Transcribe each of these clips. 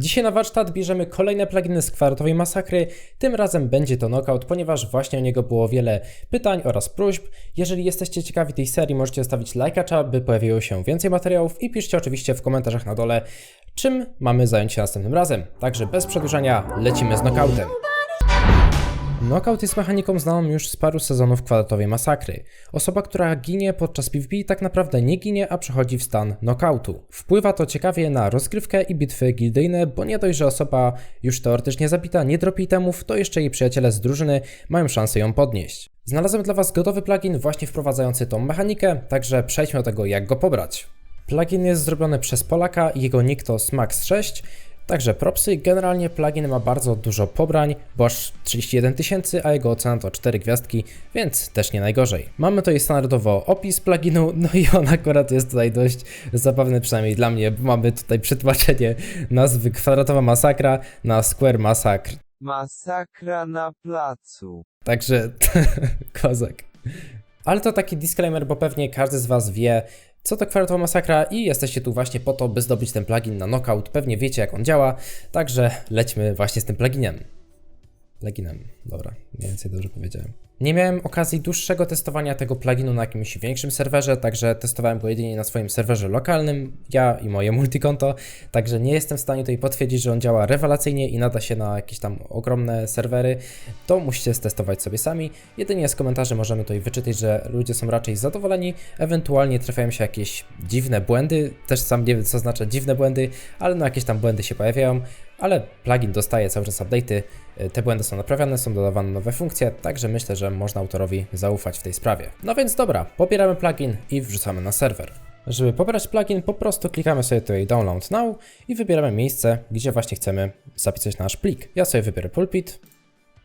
Dzisiaj na warsztat bierzemy kolejne pluginy z kwadratowej masakry. Tym razem będzie to Knockout, ponieważ właśnie o niego było wiele pytań oraz próśb. Jeżeli jesteście ciekawi tej serii, możecie zostawić lajka, by pojawiło się więcej materiałów i piszcie oczywiście w komentarzach na dole, czym mamy zająć się następnym razem. Także bez przedłużania lecimy z Knockoutem. Knockout jest mechaniką znaną już z paru sezonów kwadratowej masakry. Osoba, która ginie podczas PvP tak naprawdę nie ginie, a przechodzi w stan knockoutu. Wpływa to ciekawie na rozgrywkę i bitwy gildyjne, bo nie dość, że osoba już teoretycznie zabita nie dropi itemów, to jeszcze jej przyjaciele z drużyny mają szansę ją podnieść. Znalazłem dla Was gotowy plugin właśnie wprowadzający tą mechanikę, także przejdźmy do tego jak go pobrać. Plugin jest zrobiony przez Polaka i jego nick to Smax6, Także propsy, generalnie plugin ma bardzo dużo pobrań, bo aż 31 tysięcy, a jego ocena to 4 gwiazdki, więc też nie najgorzej. Mamy tutaj standardowo opis pluginu, no i on akurat jest tutaj dość zabawny, przynajmniej dla mnie, bo mamy tutaj przetłumaczenie nazwy kwadratowa masakra na square massacre. Masakra na placu. Także kozak. Ale to taki disclaimer, bo pewnie każdy z Was wie, co to kwadratowa masakra i jesteście tu właśnie po to, by zdobyć ten plugin na knockout. Pewnie wiecie jak on działa, także lećmy właśnie z tym pluginem. Leginem, dobra, więcej dobrze powiedziałem. Nie miałem okazji dłuższego testowania tego pluginu na jakimś większym serwerze, także testowałem go jedynie na swoim serwerze lokalnym, ja i moje multikonto, także nie jestem w stanie tutaj potwierdzić, że on działa rewelacyjnie i nada się na jakieś tam ogromne serwery. To musicie stestować sobie sami. Jedynie z komentarzy możemy tutaj wyczytać, że ludzie są raczej zadowoleni, ewentualnie trafiają się jakieś dziwne błędy, też sam nie wiem co znaczy dziwne błędy, ale no jakieś tam błędy się pojawiają, ale plugin dostaje cały czas update'y, te błędy są naprawiane, są dodawane nowe funkcje, także myślę, że można autorowi zaufać w tej sprawie. No więc dobra, pobieramy plugin i wrzucamy na serwer. Żeby pobrać plugin, po prostu klikamy sobie tutaj Download Now i wybieramy miejsce, gdzie właśnie chcemy zapisać nasz plik. Ja sobie wybiorę Pulpit.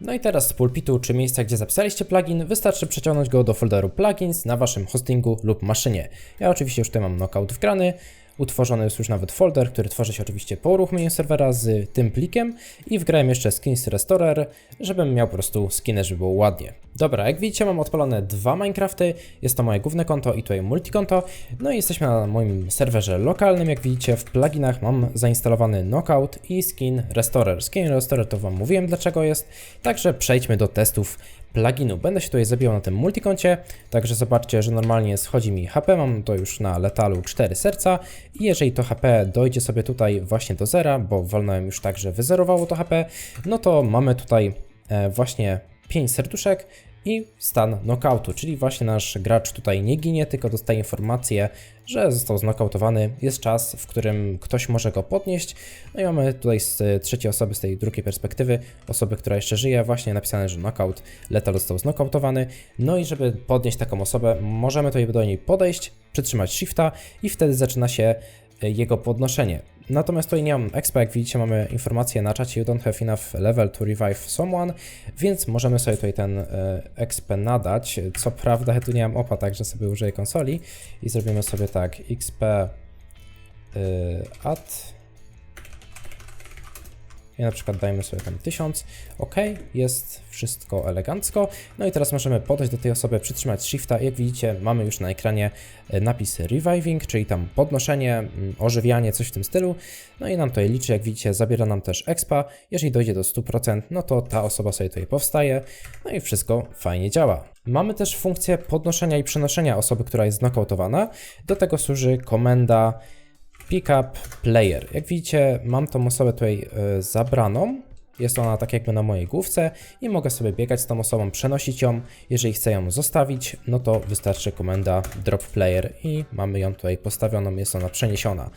No i teraz z pulpitu czy miejsca, gdzie zapisaliście plugin, wystarczy przeciągnąć go do folderu plugins na waszym hostingu lub maszynie. Ja oczywiście już tutaj mam knockout wgrany, Utworzony jest już nawet folder, który tworzy się oczywiście po uruchomieniu serwera z tym plikiem i wgrałem jeszcze skins restorer, żebym miał po prostu skiny, żeby było ładnie. Dobra, jak widzicie mam odpalone dwa Minecrafty, jest to moje główne konto i tutaj multikonto, no i jesteśmy na moim serwerze lokalnym, jak widzicie w pluginach mam zainstalowany Knockout i skin Restorer. Skin Restorer to Wam mówiłem dlaczego jest, także przejdźmy do testów pluginu. Będę się tutaj zabijał na tym multikoncie, także zobaczcie, że normalnie schodzi mi HP, mam to już na letalu 4 serca i jeżeli to HP dojdzie sobie tutaj właśnie do zera, bo wolnałem już tak, że wyzerowało to HP, no to mamy tutaj e, właśnie 5 serduszek i stan knockoutu, czyli właśnie nasz gracz tutaj nie ginie, tylko dostaje informację, że został znokautowany. Jest czas, w którym ktoś może go podnieść. No i mamy tutaj z trzeciej osoby, z tej drugiej perspektywy, osoby, która jeszcze żyje, właśnie napisane, że knockout, Lethal został znokautowany. No i żeby podnieść taką osobę, możemy tutaj do niej podejść, przytrzymać shifta i wtedy zaczyna się jego podnoszenie. Natomiast tutaj nie mam expa, jak widzicie mamy informację na czacie you don't have enough level to revive someone, więc możemy sobie tutaj ten e, exp nadać. Co prawda ja tu nie mam opa, także sobie użyję konsoli i zrobimy sobie tak xp y, i na przykład dajmy sobie tam 1000. OK, jest wszystko elegancko. No i teraz możemy podejść do tej osoby, przytrzymać Shifta. Jak widzicie, mamy już na ekranie e, napis Reviving, czyli tam podnoszenie, mm, ożywianie, coś w tym stylu. No i nam tutaj liczy, jak widzicie, zabiera nam też expa. Jeżeli dojdzie do 100%, no to ta osoba sobie tutaj powstaje. No i wszystko fajnie działa. Mamy też funkcję podnoszenia i przenoszenia osoby, która jest znokautowana. Do tego służy komenda Pickup Player. Jak widzicie, mam tą osobę tutaj y, zabraną. Jest ona tak jakby na mojej główce i mogę sobie biegać z tą osobą, przenosić ją. Jeżeli chcę ją zostawić, no to wystarczy komenda drop player i mamy ją tutaj postawioną, jest ona przeniesiona.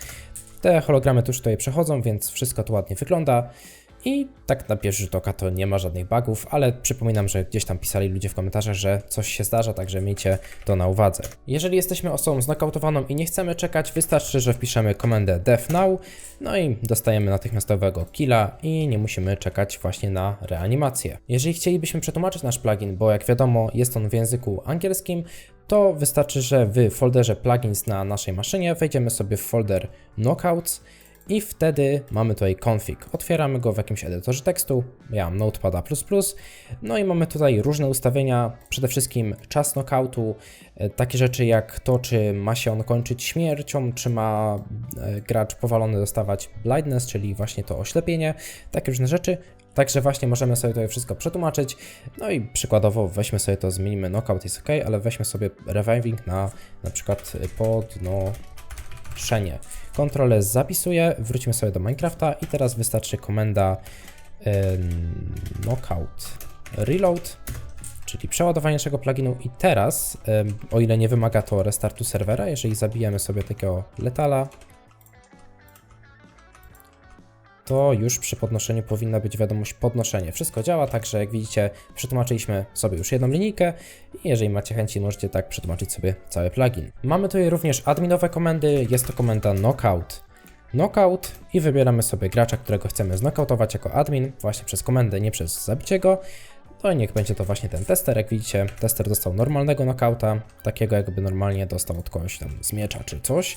Te hologramy tuż tutaj przechodzą, więc wszystko to ładnie wygląda. I tak na pierwszy rzut oka to nie ma żadnych bugów, ale przypominam, że gdzieś tam pisali ludzie w komentarzach, że coś się zdarza, także miejcie to na uwadze. Jeżeli jesteśmy osobą znokautowaną i nie chcemy czekać, wystarczy, że wpiszemy komendę death now, no i dostajemy natychmiastowego killa i nie musimy czekać właśnie na reanimację. Jeżeli chcielibyśmy przetłumaczyć nasz plugin, bo jak wiadomo jest on w języku angielskim, to wystarczy, że w folderze plugins na naszej maszynie wejdziemy sobie w folder knockouts i wtedy mamy tutaj config. Otwieramy go w jakimś edytorze tekstu. Ja mam Notepada++. No i mamy tutaj różne ustawienia, przede wszystkim czas knockoutu, e, takie rzeczy jak to, czy ma się on kończyć śmiercią, czy ma e, gracz powalony dostawać blindness, czyli właśnie to oślepienie, takie różne rzeczy. Także właśnie możemy sobie to wszystko przetłumaczyć. No i przykładowo weźmy sobie to, zmienimy knockout jest ok, ale weźmy sobie reviving na na przykład podnoszenie. Ctrl zapisuję, wrócimy sobie do Minecrafta i teraz wystarczy komenda em, knockout reload, czyli przeładowanie naszego pluginu i teraz, em, o ile nie wymaga to restartu serwera, jeżeli zabijemy sobie takiego letala, to już przy podnoszeniu powinna być wiadomość podnoszenie. Wszystko działa, także jak widzicie, przetłumaczyliśmy sobie już jedną linijkę i jeżeli macie chęci, możecie tak przetłumaczyć sobie cały plugin. Mamy tutaj również adminowe komendy, jest to komenda knockout. Knockout i wybieramy sobie gracza, którego chcemy znokautować jako admin, właśnie przez komendę, nie przez zabicie go. No i niech będzie to właśnie ten tester. Jak widzicie, tester dostał normalnego knockouta, takiego jakby normalnie dostał od kogoś tam z miecza czy coś.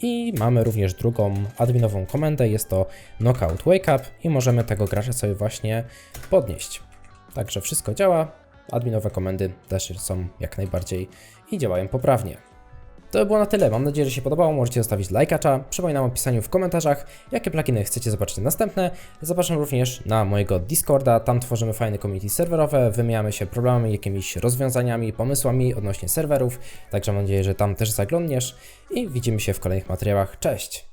I mamy również drugą adminową komendę, jest to knockout wake up i możemy tego gracza sobie właśnie podnieść. Także wszystko działa, adminowe komendy też są jak najbardziej i działają poprawnie. To by było na tyle. Mam nadzieję, że się podobało. Możecie zostawić lajkacza. Przypominam o pisaniu w komentarzach, jakie pluginy chcecie zobaczyć następne. Zapraszam również na mojego Discorda. Tam tworzymy fajne community serwerowe, wymieniamy się problemami, jakimiś rozwiązaniami, pomysłami odnośnie serwerów. Także mam nadzieję, że tam też zaglądniesz i widzimy się w kolejnych materiałach. Cześć!